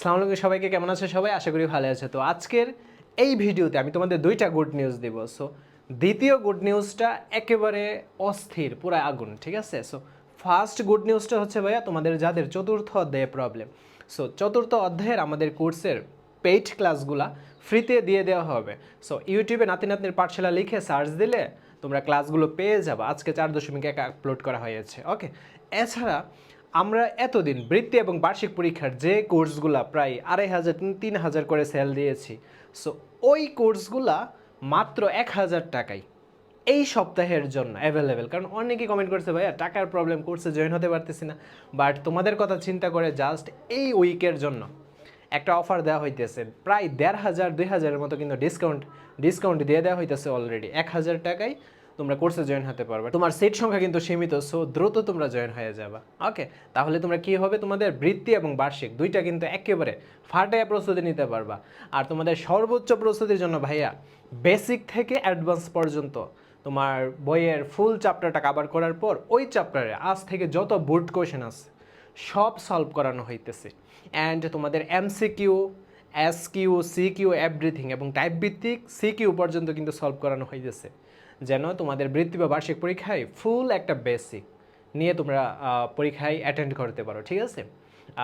সালাম আলাইকুম সবাইকে, কেমন আছে সবাই? আশা করি ভালো আছে। তো আজকের এই ভিডিওতে আমি তোমাদের দুইটা গুড নিউজ দিব। সো দ্বিতীয় গুড নিউজটা একেবারে অস্থির পুরো আগুন, ঠিক আছে? সো ফার্স্ট গুড নিউজটা হচ্ছে ভাইয়া তোমাদের যাদের চতুর্থ অধ্যায়ে প্রবলেম সো চতুর্থ অধ্যায়ের আমাদের কোর্সের পেইড ক্লাসগুলা ফ্রিতে দিয়ে দেওয়া হবে। সো ইউটিউবে নাতি নাতনির পাঠশালা লিখে সার্চ দিলে তোমরা ক্লাসগুলো পেয়ে যাবে। আজকে চার দশমিক এক আপলোড করা হয়েছে ওকে এছাড়া আমরা এতদিন বৃত্তি এবং বার্ষিক পরীক্ষার যে কোর্সগুলা প্রায় আড়াই হাজার, তিন- হাজার করে সেল দিয়েছি। সো ওই কোর্সগুলা মাত্র এক হাজার টাকায় এই সপ্তাহের জন্য অ্যাভেলেবেল কারণ অনেকেই কমেন্ট করছে, ভাইয়া, টাকার প্রবলেম কোর্সে জয়েন হতে পারতেছি না। বাট তোমাদের কথা চিন্তা করে জাস্ট এই উইকের জন্য একটা অফার দেওয়া হইতেছে। প্রায় দেড় হাজার, দুই হাজারের মতো কিন্তু ডিসকাউন্ট ডিসকাউন্ট দিয়ে দেওয়া হইতেছে অলরেডি এক হাজার টাকায় তোমরা কোর্সে জয়েন হতে পারবে। তোমার সিট সংখ্যা কিন্তু সীমিত সো দ্রুত তোমরা জয়েন হয়ে যাবে। ওকে তাহলে তোমরা কি হবে? তোমাদের বৃত্তি এবং বার্ষিক দুইটা কিন্তু একেবারে ফাটাইয়া প্রস্তুতি নিতে পারবা। আর তোমাদের সর্বোচ্চ প্রস্তুতির জন্য ভাইয়া বেসিক থেকে অ্যাডভান্স পর্যন্ত তোমার বইয়ের ফুল চ্যাপ্টারটা কাভার করার পর ওই চ্যাপ্টারে আজ থেকে যত বোর্ড কোয়েশন আছে, সব সলভ করানো হইতেছে। অ্যান্ড তোমাদের MCQ S Q C Q everything এবং টাইপ ভিত্তিক সি কিউ পর্যন্ত কিন্তু সলভ করানো হইতেছে। যেন তোমাদের বৃত্তি বা বার্ষিক পরীক্ষায় ফুল একটা বেসিক নিয়ে তোমরা পরীক্ষায় অ্যাটেন্ড করতে পারো, ঠিক আছে?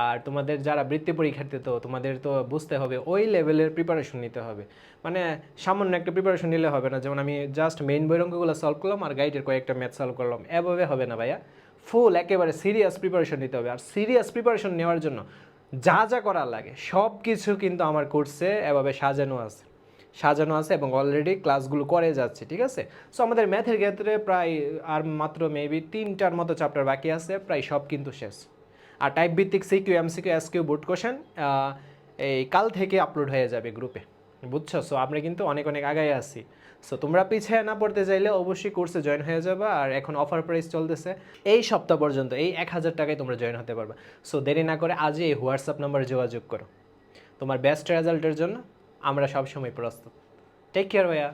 আর তোমাদের যারা বৃত্তি পরীক্ষার্থী তো, তোমাদের তো বুঝতে হবে, ওই লেভেলের প্রিপারেশন নিতে হবে। মানে সামান্য একটা প্রিপারেশন নিলে হবে না, যেমন আমি জাস্ট মেইন বই অঙ্কগুলো সলভ করলাম আর গাইডের কয়েকটা ম্যাথ সলভ করলাম, এভাবে হবে না ভাইয়া। ফুল একেবারে সিরিয়াস প্রিপারেশন নিতে হবে, আর সিরিয়াস প্রিপারেশন নেওয়ার জন্য যা যা করা লাগে সব কিছু কিন্তু আমার কোর্সে এভাবে সাজানো আছে। সাজানো আছে এবং অলরেডি ক্লাসগুলো করে যাচ্ছে, ঠিক আছে? সো আমাদের ম্যাথের ক্ষেত্রে প্রায়, আর মাত্র মেবি তিনটার মতো চ্যাপ্টার বাকি আছে, প্রায় সব কিন্তু শেষ। আর টাইপ ভিত্তিক C Q M CQ MCQ SQ board question এই কাল থেকে আপলোড হয়ে যাবে গ্রুপে বুঝছ? সো আমরা কিন্তু অনেক অনেক আগায় আছি। সো তোমরা পিছিয়ে না পড়তে চাইলে অবশ্যই কোর্সে জয়েন হয়ে যাবে, আর এখন অফার প্রাইস চলতেছে। এই সপ্তাহ পর্যন্ত, এই এক হাজার টাকায় তোমরা জয়েন হতে পারবে। সো দেরি না করে আজই এই হোয়াটসঅ্যাপ নাম্বারে যোগাযোগ করো। তোমার বেস্ট রেজাল্টের জন্য আমরা সবসময় প্রস্তুত। টেক কেয়ার ভাইয়া।